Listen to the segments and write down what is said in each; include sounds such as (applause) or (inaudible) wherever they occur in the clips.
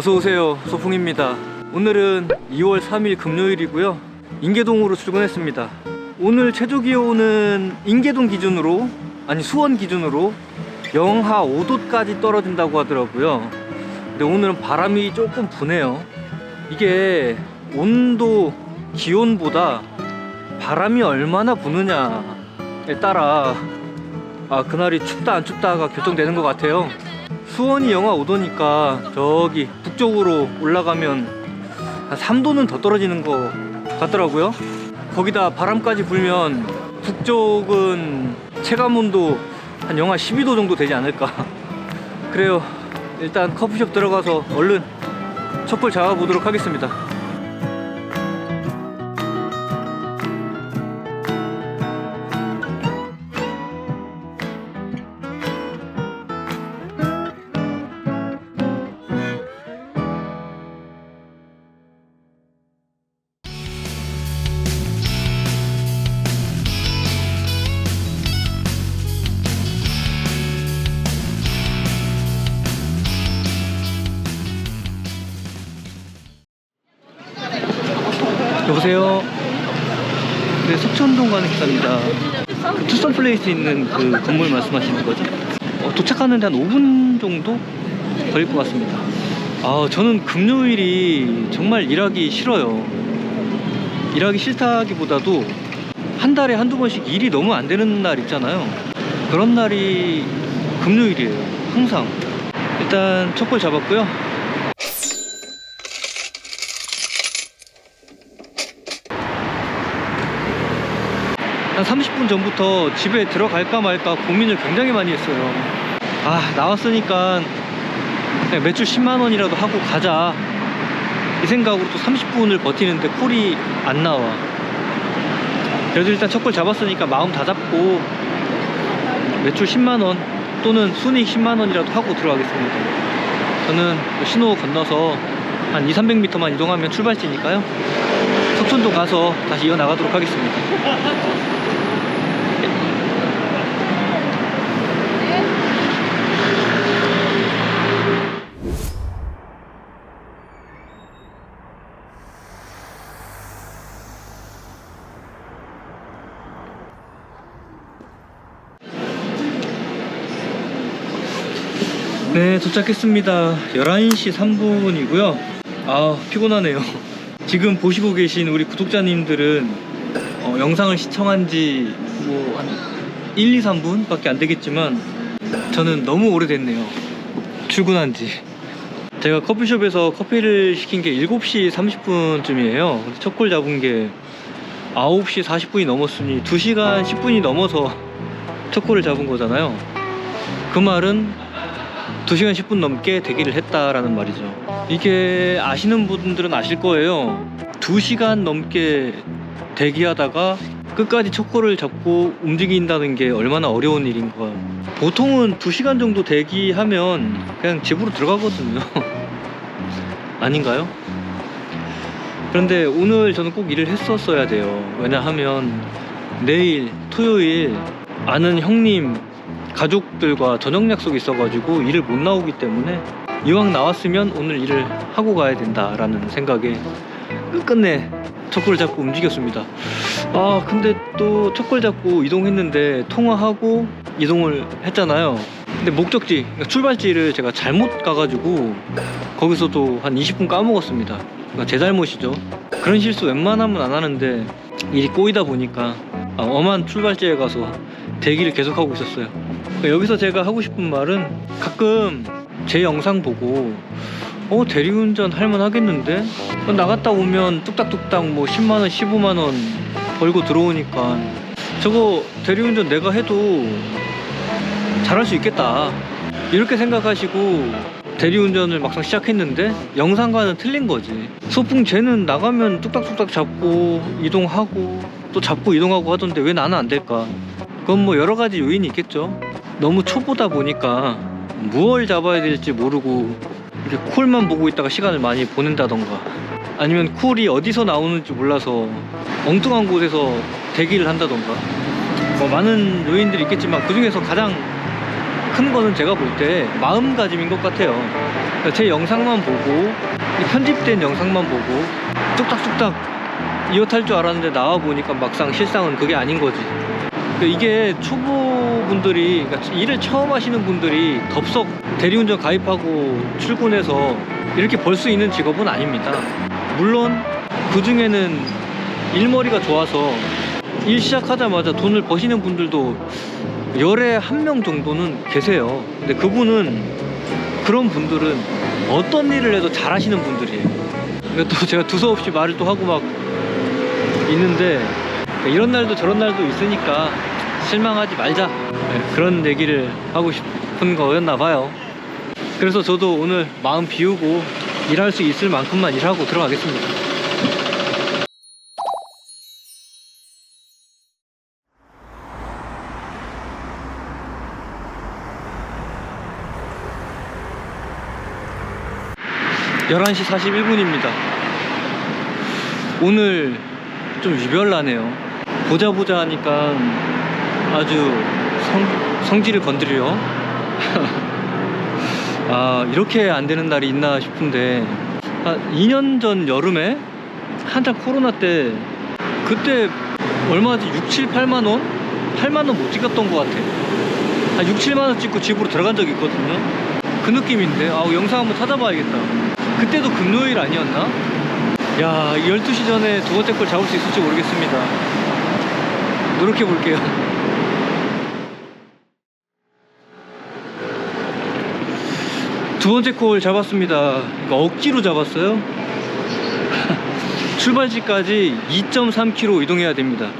어서오세요 소풍입니다. 오늘은 2월 3일 금요일이고요. 인계동으로 출근했습니다. 오늘 최저 기온은 인계동 기준으로 아니 수원 기준으로 영하 5도까지 떨어진다고 하더라고요. 근데 오늘은 바람이 조금 부네요. 이게 온도 기온보다 바람이 얼마나 부느냐에 따라 아 그날이 춥다 안 춥다가 결정되는 것 같아요 수원이 영하 5도니까 저기 북쪽으로 올라가면 한 3도는 더 떨어지는 것 같더라고요. 거기다 바람까지 불면 북쪽은 체감 온도 한 영하 12도 정도 되지 않을까. (laughs) 그래요. 일단 커피숍 들어가서 얼른 촛불 잡아보도록 하겠습니다. 여보세요. 네, 석천동 가는 기사입니다. 그 투썸 플레이스 있는 그 건물 말씀하시는 거죠? 어, 도착하는데 한 5분 정도 걸릴 것 같습니다. 아, 저는 금요일이 정말 일하기 싫어요. 일하기 싫다기보다도 한 달에 한두 번씩 일이 너무 안 되는 날 있잖아요. 그런 날이 금요일이에요. 항상. 일단 촛불 잡았고요. 한 30분 전부터 집에 들어갈까 말까 고민을 굉장히 많이 했어요. 아, 나왔으니까 매출 10만 원이라도 하고 가자. 이 생각으로 또 30분을 버티는데 콜이 안 나와. 그래도 일단 첫골 잡았으니까 마음 다 잡고 매출 10만 원 또는 순이익 10만 원이라도 하고 들어가겠습니다. 저는 신호 건너서 한 2, 300m만 이동하면 출발지니까요. 석촌동 가서 다시 이어나가도록 하겠습니다. 네, 도착했습니다. 11시 3분이고요. 아, 피곤하네요. 지금 보시고 계신 우리 구독자님들은 어, 영상을 시청한 지 뭐 한 1, 2, 3분 밖에 안 되겠지만 저는 너무 오래됐네요. 출근한 지. 제가 커피숍에서 커피를 시킨 게 7시 30분쯤이에요. 첫골 잡은 게 9시 40분이 넘었으니 2시간 10분이 넘어서 첫 골을 잡은 거잖아요. 그 말은 2시간 10분 넘게 대기를 했다라는 말이죠. 이게 아시는 분들은 아실 거예요. 2시간 넘게 대기하다가 끝까지 촉구를 잡고 움직인다는 게 얼마나 어려운 일인가. 보통은 2시간 정도 대기하면 그냥 집으로 들어가거든요. (laughs) 아닌가요? 그런데 오늘 저는 꼭 일을 했었어야 돼요. 왜냐하면 내일 토요일 아는 형님 가족들과 저녁 약속이 있어가지고 일을 못 나오기 때문에 이왕 나왔으면 오늘 일을 하고 가야 된다라는 생각에 끝끝내 척골 잡고 움직였습니다. 아 근데 또 척골 잡고 이동했는데 통화하고 이동을 했잖아요. 근데 목적지 그러니까 출발지를 제가 잘못 가가지고 거기서도 한 20분 까먹었습니다. 그러니까 제 잘못이죠. 그런 실수 웬만하면 안 하는데 일이 꼬이다 보니까 아, 엄한 출발지에 가서 대기를 계속하고 있었어요. 그러니까 여기서 제가 하고 싶은 말은 가끔 제 영상 보고 어 대리운전 할만 하겠는데? 어, 나갔다 오면 뚝딱뚝딱 뭐 10만 원 15만 원 벌고 들어오니까 저거 대리운전 내가 해도 잘할 수 있겠다. 이렇게 생각하시고 대리운전을 막상 시작했는데 영상과는 틀린 거지. 소풍 쟤는 나가면 뚝딱뚝딱 잡고 이동하고 또 잡고 이동하고 하던데 왜 나는 안 될까? 그건 뭐 여러 가지 요인이 있겠죠 너무 초보다 보니까 무얼 잡아야 될지 모르고 이렇게 콜만 보고 있다가 시간을 많이 보낸다던가 아니면 콜이 어디서 나오는지 몰라서 엉뚱한 곳에서 대기를 한다던가 뭐 많은 요인들이 있겠지만 그 중에서 가장 큰 거는 제가 볼 때 마음가짐인 것 같아요. 그러니까 제 영상만 보고 이 편집된 영상만 보고 뚝딱뚝딱 이어탈 줄 알았는데 나와 보니까 막상 실상은 그게 아닌 거지. 그러니까 이게 초보분들이 그러니까 일을 처음 하시는 분들이 덥석 대리운전 가입하고 출근해서 이렇게 벌 수 있는 직업은 아닙니다. 물론 그 중에는 일머리가 좋아서 일 시작하자마자 돈을 버시는 분들도 열에 한 명 정도는 계세요. 근데 그분은 그런 분들은 어떤 일을 해도 잘하시는 분들이에요. 그러니까 또 제가 두서없이 말을 또 하고 막 있는데 이런 날도 저런 날도 있으니까 실망하지 말자 네, 그런 얘기를 하고 싶은 거였나 봐요. 그래서 저도 오늘 마음 비우고 일할 수 있을 만큼만 일하고 들어가겠습니다. 열한 시 41분입니다. 오늘 좀 유별나네요. 보자 보자 하니까 아주 성, 성질을 건드려. (laughs) 아, 이렇게 안 되는 날이 있나 싶은데, 한 2년 전 여름에 한창 코로나 때, 그때 얼마지? 6, 7, 8만 원? 8만 원 못 찍었던 것 같아. 한 6, 7만 원 찍고 집으로 들어간 적이 있거든요. 그 느낌인데, 아, 영상 한번 찾아봐야겠다. 그때도 금요일 아니었나? 야, 12시 전에 두 번째 걸 잡을 수 있을지 모르겠습니다. 노력해 볼게요. (laughs) 두 번째 콜 잡았습니다. 이거 억지로 잡았어요. (laughs) 출발지까지 2.3km 이동해야 됩니다.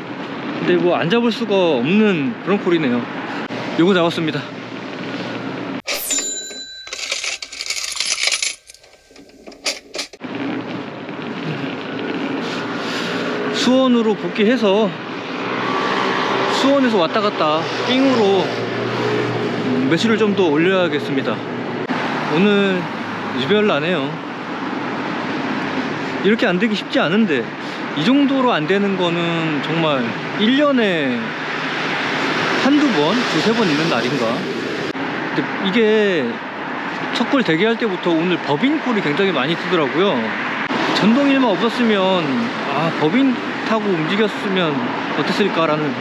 근데 뭐 안 잡을 수가 없는 그런 콜이네요. 요거 잡았습니다. 수원으로 복귀해서 수원에서 왔다 갔다 삥으로 음, 매출을 좀 더 올려야겠습니다. 오늘 유별 나네요. 이렇게 안 되기 쉽지 않은데 이 정도로 안 되는 거는 정말 1년에 한두 번, 두세 번 있는 날인가. 이게 첫골 대기할 때부터 오늘 법인콜이 굉장히 많이 뜨더라고요. 전동일만 없었으면 아 법인 타고 움직였으면 어땠을까라는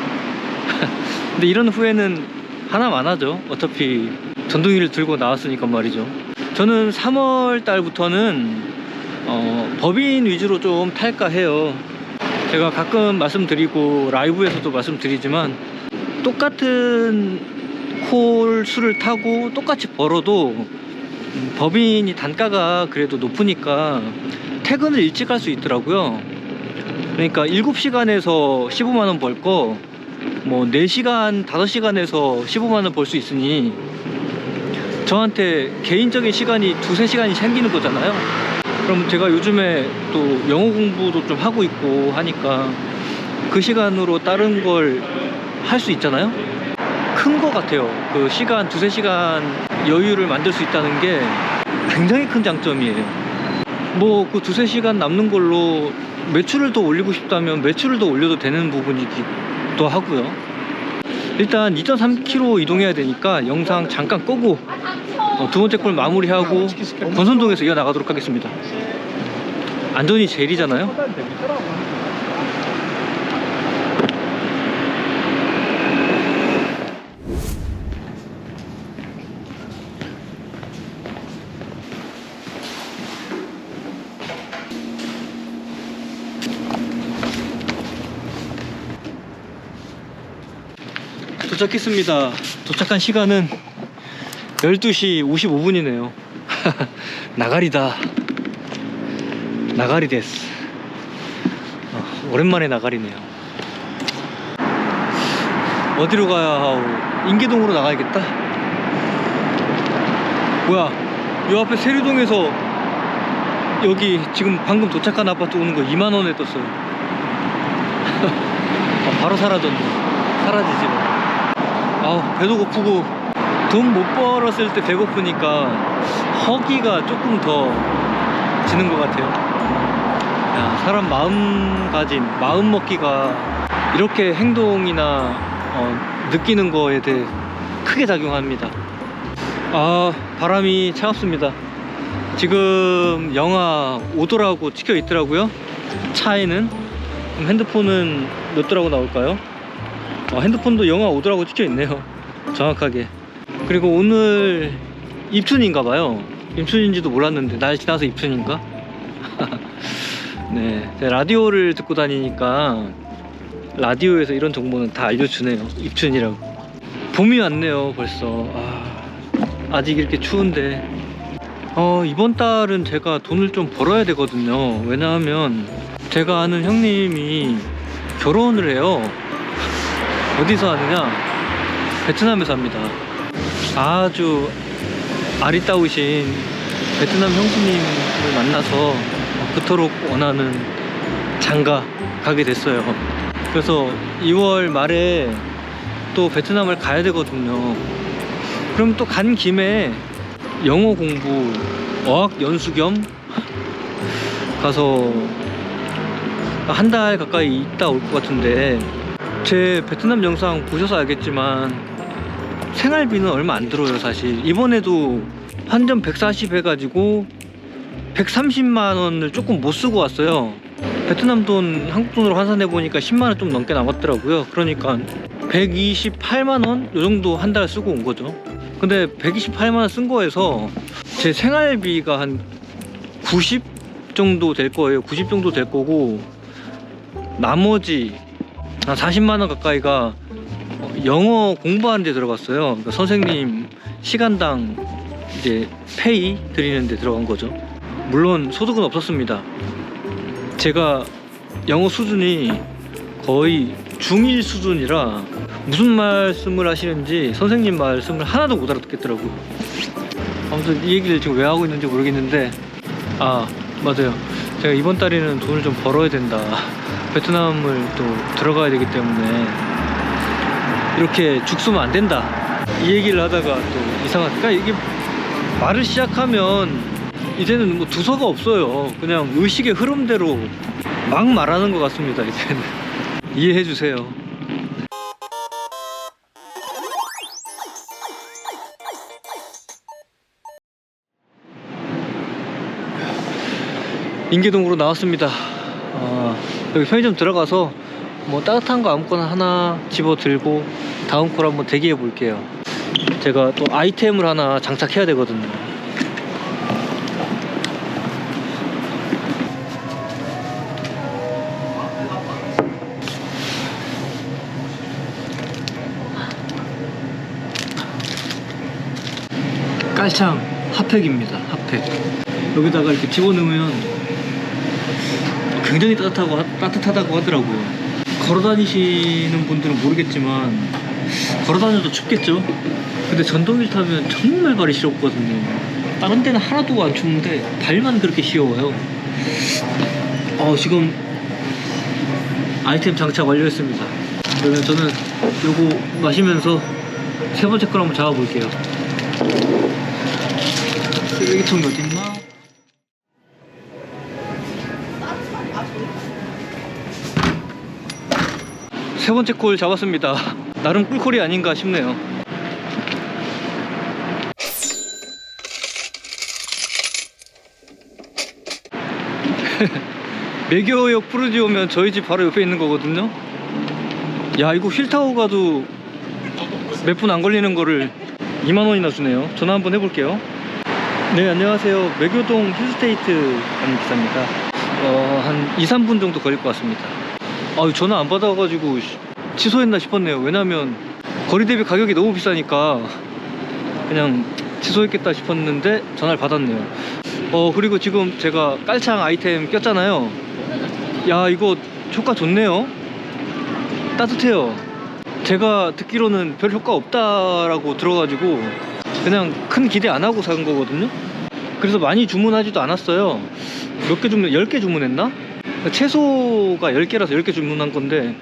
(laughs) 근데 이런 후회는 하나만 하죠 어차피 전동이를 들고 나왔으니까 말이죠 저는 3월 달부터는 어, 법인 위주로 좀 탈까 해요 제가 가끔 말씀드리고 라이브에서도 말씀드리지만 똑같은 콜 수를 타고 똑같이 벌어도 음, 법인이 단가가 그래도 높으니까 퇴근을 일찍 할 수 있더라고요. 그러니까 7시간에서 15만원 벌 거, 뭐 4시간, 5시간에서 15만원 벌 수 있으니, 저한테 개인적인 시간이 두세 시간이 생기는 거잖아요. 그럼 제가 요즘에 또 영어 공부도 좀 하고 있고 하니까 그 시간으로 다른 걸 할 수 있잖아요. 큰 거 같아요. 그 시간, 두세 시간 여유를 만들 수 있다는 게 굉장히 큰 장점이에요. 뭐 그 두세 시간 남는 걸로 매출을 더 올리고 싶다면 매출을 더 올려도 되는 부분이기도 하고요. 일단 2.3km 이동해야 되니까 영상 잠깐 끄고 어, 두 번째 콜 마무리하고 권선동에서 이어나가도록 하겠습니다. 안전이 제일이잖아요. 도착했습니다. 도착한 시간은 12시 55분이네요. (laughs) 나가리다. 나가리 데스. 어, 오랜만에 나가리네요. 어디로 가야 하오? 인계동으로 나가야겠다. 뭐야? 요 앞에 세류동에서 여기 지금 방금 도착한 아파트 오는 거 2만 원에 떴어요. 아, (laughs) 바로 사라졌네. 사라지지 뭐. 아우 배도 고프고 돈 못 벌었을 때 배고프니까 허기가 조금 더 지는 것 같아요. 야, 사람 마음가짐, 마음 먹기가 이렇게 행동이나 어, 느끼는 거에 대해 크게 작용합니다. 아 바람이 차갑습니다 지금 영하 5도라고 찍혀 있더라고요 차에는 핸드폰은 몇 도라고 나올까요? 아, 핸드폰도 영하 5도라고 찍혀 있네요 정확하게 그리고 오늘 입춘인가 봐요. 입춘인지도 몰랐는데 날 지나서 입춘인가? (laughs) 네 라디오를 듣고 다니니까 라디오에서 이런 정보는 다 알려주네요. 입춘이라고. 봄이 왔네요 벌써. 아, 아직 이렇게 추운데. 어, 이번 달은 제가 돈을 좀 벌어야 되거든요. 왜냐하면 제가 아는 형님이 결혼을 해요. 어디서 하느냐? 베트남에서 합니다 아주 아리따우신 베트남 형수님을 만나서 그토록 원하는 장가 가게 됐어요. 그래서 2월 말에 또 베트남을 가야 되거든요. 그럼 또 간 김에 영어 공부 어학 연수 겸 가서 한 달 가까이 있다 올 것 같은데 제 베트남 영상 보셔서 알겠지만 생활비는 얼마 안 들어요 사실. 이번에도 환전 140 해가지고 130만 원을 조금 못 쓰고 왔어요. 베트남 돈 한국 돈으로 환산해 보니까 10만 원 좀 넘게 남았더라고요. 그러니까 128만 원? 요 정도 한 달 쓰고 온 거죠. 근데 128만 원 쓴 거에서 제 생활비가 한 90 정도 될 거예요. 90 정도 될 거고 나머지 한 40만 원 가까이가 어, 영어 공부하는 데 들어갔어요. 그러니까 선생님 시간당 이제 페이 드리는 데 들어간 거죠. 물론 소득은 없었습니다. 제가 영어 수준이 거의 중1 수준이라 무슨 말씀을 하시는지 선생님 말씀을 하나도 못 알아듣겠더라고요. 아무튼 이 얘기를 지금 왜 하고 있는지 모르겠는데 아 맞아요. 제가 이번 달에는 돈을 좀 벌어야 된다. 베트남을 또 들어가야 되기 때문에 이렇게 죽으면 안 된다. 이 얘기를 하다가 또 이상한 그러니까 이게 말을 시작하면 이제는 뭐 두서가 없어요. 그냥 의식의 흐름대로 막 말하는 것 같습니다 이제는. (laughs) 이해해 주세요. 인계동으로 나왔습니다. 아, 여기 편의점 들어가서 뭐 따뜻한 거 아무거나 하나 집어 들고 다음 콜 한번 대기해 볼게요. 제가 또 아이템을 하나 장착해야 되거든요. 깔창 핫팩입니다. 핫팩. 여기다가 이렇게 집어넣으면 굉장히 따뜻하고 하- 따뜻하다고 하더라고요. 걸어 다니시는 분들은 모르겠지만 걸어 다녀도 춥겠죠? 근데 전동길 타면 정말 발이 시렵거든요. 다른 데는 하나도 안 춥는데 발만 그렇게 시려워요. 어, 지금 아이템 장착 완료했습니다. 그러면 저는 요거 마시면서 세 번째 걸 한번 잡아볼게요. 쓰레기통이 어딨나? 세 번째 콜 잡았습니다. 나름 꿀콜이 아닌가 싶네요. (laughs) 매교역 푸르지 오면 저희 집 바로 옆에 있는 거거든요. 야 이거 휠 타고 가도 몇 분 안 걸리는 거를 2만 원이나 주네요. 전화 한번 해볼게요. 네 안녕하세요. 매교동 힐스테이트 가는 기사입니다. 어, 한 2, 3분 정도 걸릴 것 같습니다. 아 전화 안 받아가지고 씨, 취소했나 싶었네요. 왜냐면 거리 대비 가격이 너무 비싸니까 그냥 취소했겠다 싶었는데 전화를 받았네요. 어 그리고 지금 제가 깔창 아이템 꼈잖아요. 야 이거 효과 좋네요. 따뜻해요. 제가 듣기로는 별 효과 없다라고 들어가지고 그냥 큰 기대 안 하고 산 거거든요. 그래서 많이 주문하지도 않았어요. 몇 개 주문, 10개 주문했나? 채소가 10개라서 10개 주문한 건데,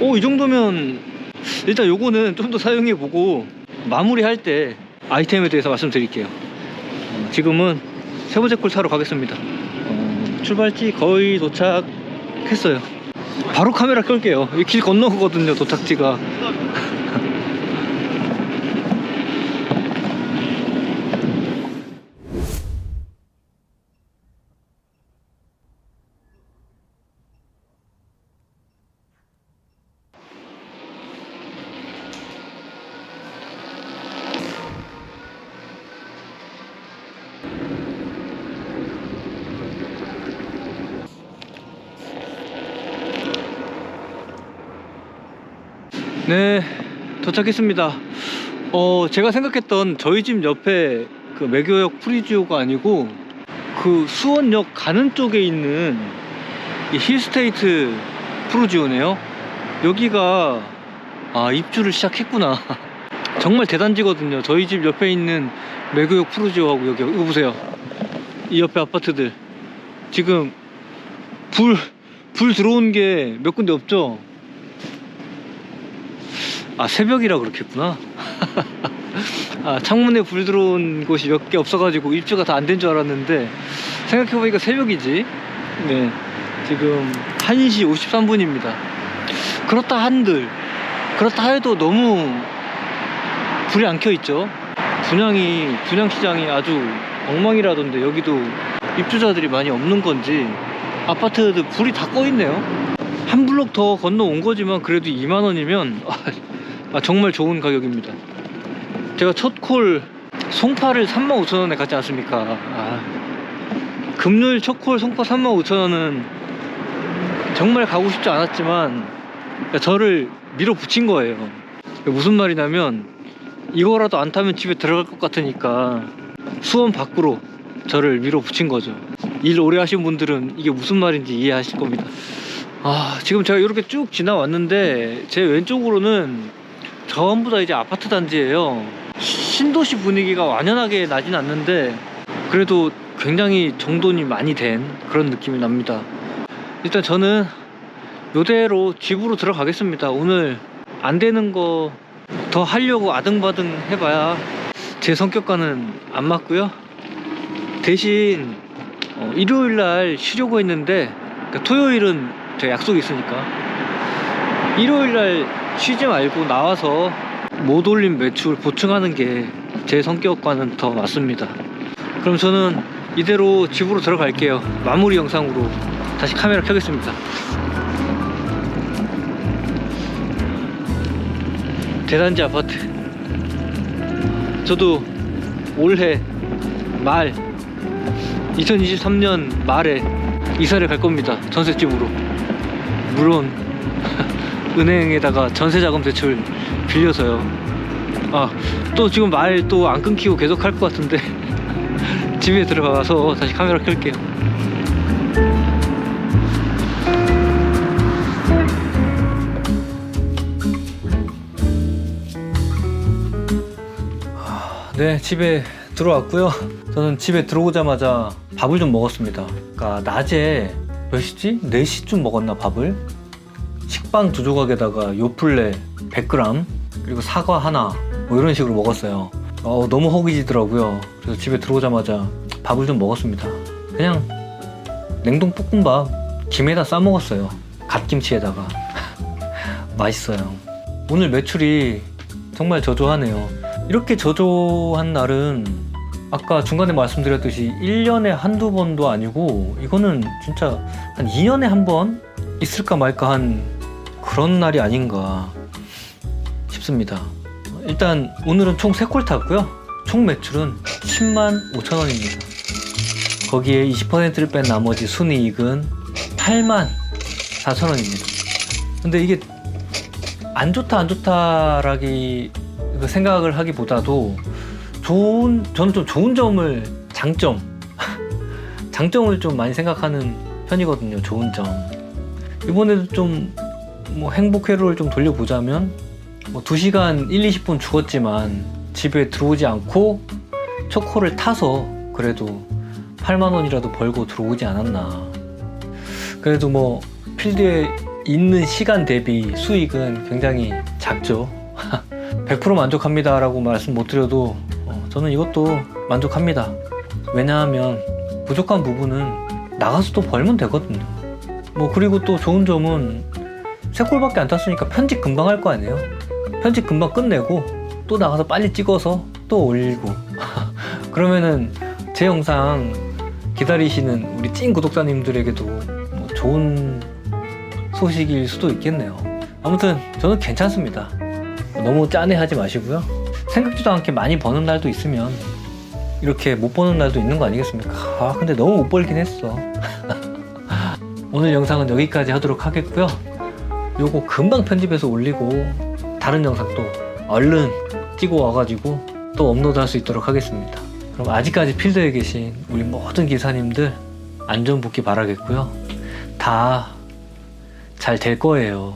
오, 이 정도면 일단 요거는 좀 더 사용해 보고 마무리할 때 아이템에 대해서 말씀드릴게요. 어, 지금은 세 번째 콜 사러 가겠습니다. 어, 출발지 거의 도착했어요. 바로 카메라 끌게요. 이 길 건너거든요, 도착지가. 네, 도착했습니다. 어, 제가 생각했던 저희 집 옆에 그 매교역 프리지오가 아니고 그 수원역 가는 쪽에 있는 이 힐스테이트 프로지오네요. 여기가 아 입주를 시작했구나. (laughs) 정말 대단지거든요. 저희 집 옆에 있는 매교역 프로지오하고 여기 이거 보세요. 이 옆에 아파트들 지금 불 불 들어온 게 몇 군데 없죠? 아 새벽이라 그렇겠구나. (laughs) 아 창문에 불 들어온 곳이 몇 개 없어가지고 입주가 다 안 된 줄 알았는데 생각해보니까 새벽이지. 네, 지금 1시 53분입니다. 그렇다 한들 그렇다 해도 너무 불이 안 켜 있죠. 분양이 분양 시장이 아주 엉망이라던데 여기도 입주자들이 많이 없는 건지 아파트들 불이 다 꺼 있네요. 한 블록 더 건너온 거지만 그래도 2만 원이면 (laughs) 아, 정말 좋은 가격입니다. 제가 첫 콜 송파를 3만 5천 원에 갔지 않습니까? 아, 금요일 첫 콜 송파 3만 5천 원은 정말 가고 싶지 않았지만 저를 밀어붙인 거예요. 무슨 말이냐면 이거라도 안 타면 집에 들어갈 것 같으니까 수원 밖으로 저를 밀어붙인 거죠. 일 오래 하신 분들은 이게 무슨 말인지 이해하실 겁니다. 아, 지금 제가 이렇게 쭉 지나왔는데 제 왼쪽으로는 전부 다 이제 아파트 단지예요. 신도시 분위기가 완연하게 나진 않는데 그래도 굉장히 정돈이 많이 된 그런 느낌이 납니다. 일단 저는 요대로 집으로 들어가겠습니다. 오늘 안 되는 거 더 하려고 아등바등 해봐야 제 성격과는 안 맞고요. 대신 어, 일요일 날 쉬려고 했는데 그러니까 토요일은 제가 약속이 있으니까 일요일 날 쉬지 말고 나와서 못 올린 매출 보충하는 게 제 성격과는 더 맞습니다. 그럼 저는 이대로 집으로 들어갈게요. 마무리 영상으로 다시 카메라 켜겠습니다. 대단지 아파트. 저도 올해 말 2023년 말에 이사를 갈 겁니다. 전셋집으로. 물론 (laughs) 은행에다가 전세 자금 대출 빌려서요. 아, 또 지금 말 또 안 끊기고 계속 할 것 같은데 (laughs) 집에 들어가서 다시 카메라 켤게요. 네, 집에 들어왔고요. 저는 집에 들어오자마자 밥을 좀 먹었습니다. 그러니까 낮에 몇 시지? 4시쯤 먹었나 밥을? 식빵 두 조각에다가 요플레 100g 그리고 사과 하나 뭐 이런 식으로 먹었어요. 어, 너무 허기지더라고요. 그래서 집에 들어오자마자 밥을 좀 먹었습니다. 그냥 냉동 볶음밥 김에다 싸 먹었어요. 갓김치에다가 (laughs) 맛있어요. 오늘 매출이 정말 저조하네요. 이렇게 저조한 날은 아까 중간에 말씀드렸듯이 1년에 한두 번도 아니고 이거는 진짜 한 2년에 한 번 있을까 말까 한 그런 날이 아닌가 싶습니다. 일단 오늘은 총 3콜 탔고요. 총 매출은 10만 5천 원입니다. 거기에 20%를 뺀 나머지 순이익은 8만 4천 원입니다. 근데 이게 안 좋다 안 좋다라기 그 생각을 하기보다도 좋은 저는 좀 좋은 점을 장점 (laughs) 장점을 좀 많이 생각하는 편이거든요. 좋은 점 이번에도 좀 뭐 행복 회로를 좀 돌려보자면 뭐 2시간 1, 20분 죽었지만 집에 들어오지 않고 초코를 타서 그래도 8만 원이라도 벌고 들어오지 않았나. 그래도 뭐 필드에 있는 시간 대비 수익은 굉장히 작죠. (laughs) 100% 만족합니다라고 말씀 못 드려도 어, 저는 이것도 만족합니다. 왜냐하면 부족한 부분은 나가서 또 벌면 되거든요. 뭐 그리고 또 좋은 점은 세 골밖에 안 탔으니까 편집 금방 할 거 아니에요. 편집 금방 끝내고 또 나가서 빨리 찍어서 또 올리고 (laughs) 그러면은 제 영상 기다리시는 우리 찐 구독자님들에게도 뭐 좋은 소식일 수도 있겠네요. 아무튼 저는 괜찮습니다. 너무 짠해하지 마시고요. 생각지도 않게 많이 버는 날도 있으면 이렇게 못 버는 날도 있는 거 아니겠습니까? 아 근데 너무 못 벌긴 했어. (laughs) 오늘 영상은 여기까지 하도록 하겠고요. 요거 금방 편집해서 올리고 다른 영상도 얼른 찍어 와가지고 또 업로드 할 수 있도록 하겠습니다. 그럼 아직까지 필드에 계신 우리 모든 기사님들 안전 복귀 바라겠고요. 다 잘 될 거예요.